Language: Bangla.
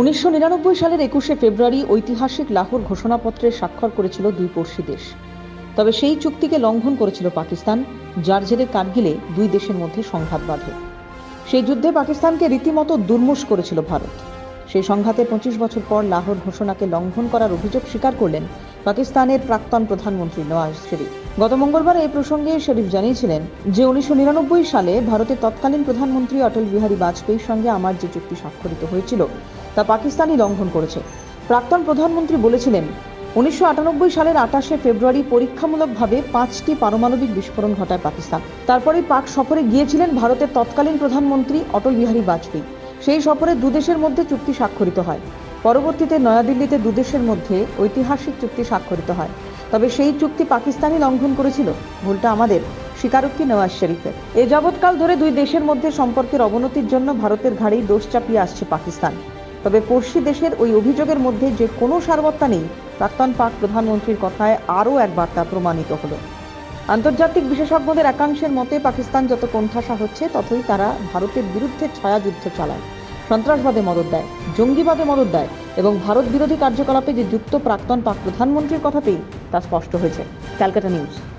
উনিশশো নিরানব্বই সালের একুশে ফেব্রুয়ারি ঐতিহাসিক লাহোর ঘোষণাপত্রে স্বাক্ষর করেছিল দুই পড়শি দেশ। তবে সেই চুক্তিকে লঙ্ঘন করেছিল পাকিস্তান, যার জেরে কার্গিলে দুই দেশের মধ্যে সংঘাত বাধে। সেই যুদ্ধে পাকিস্তানকে রীতিমতো দুর্মুষ করেছিল ভারত। সেই সংঘাতে পঁচিশ বছর পর লাহোর ঘোষণাকে লঙ্ঘন করার অভিযোগ স্বীকার করলেন পাকিস্তানের প্রাক্তন প্রধানমন্ত্রী নওয়াজ শরীফ। গত মঙ্গলবার এই প্রসঙ্গে শরীফ জানিয়েছিলেন যে উনিশশো নিরানব্বই সালে ভারতের তৎকালীন প্রধানমন্ত্রী অটল বিহারী বাজপেয়ীর সঙ্গে আমার যে চুক্তি স্বাক্ষরিত হয়েছিল তা পাকিস্তানই লঙ্ঘন করেছে। প্রাক্তন প্রধানমন্ত্রী বলেছিলেন, উনিশশো আটানব্বই সালের আঠাশে ফেব্রুয়ারি পরীক্ষামূলকভাবে পাঁচটি পারমাণবিক বিস্ফোরণ ঘটায় পাকিস্তান। তারপরে পাক সফরে গিয়েছিলেন ভারতের তৎকালীন প্রধানমন্ত্রী অটল বিহারী বাজপেয়ী। সেই সফরে দুদেশের মধ্যে চুক্তি স্বাক্ষরিত হয়। পরবর্তীতে নয়াদিল্লিতে দুদেশের মধ্যে ঐতিহাসিক চুক্তি স্বাক্ষরিত হয়। তবে সেই চুক্তি পাকিস্তানই লঙ্ঘন করেছিল। ভুলটা আমাদের, স্বীকারোক্তি নওয়াজ শরীফের। এ যাবৎকাল ধরে দুই দেশের মধ্যে সম্পর্কের অবনতির জন্য ভারতের ঘাড়েই দোষ চাপিয়ে আসছে পাকিস্তান। তবে পড়শি দেশের ওই অভিযোগের মধ্যে যে কোনো সারবত্তা নেই, প্রাক্তন পাক প্রধানমন্ত্রীর কথায় আরও একবার তা প্রমাণিত হলো। আন্তর্জাতিক বিশেষজ্ঞদের একাংশের মতে পাকিস্তান যত কোণঠাসা হচ্ছে, ততই তারা ভারতের বিরুদ্ধে ছায়াযুদ্ধ চালায়। সন্ত্রাসবাদে মদত দেয়, জঙ্গিবাদে মদত দেয় এবং ভারত বিরোধী কার্যকলাপে যে যুক্ত প্রাক্তন পাক প্রধানমন্ত্রীর কথাতেই তা স্পষ্ট হয়েছে। ক্যালকাটা নিউজ।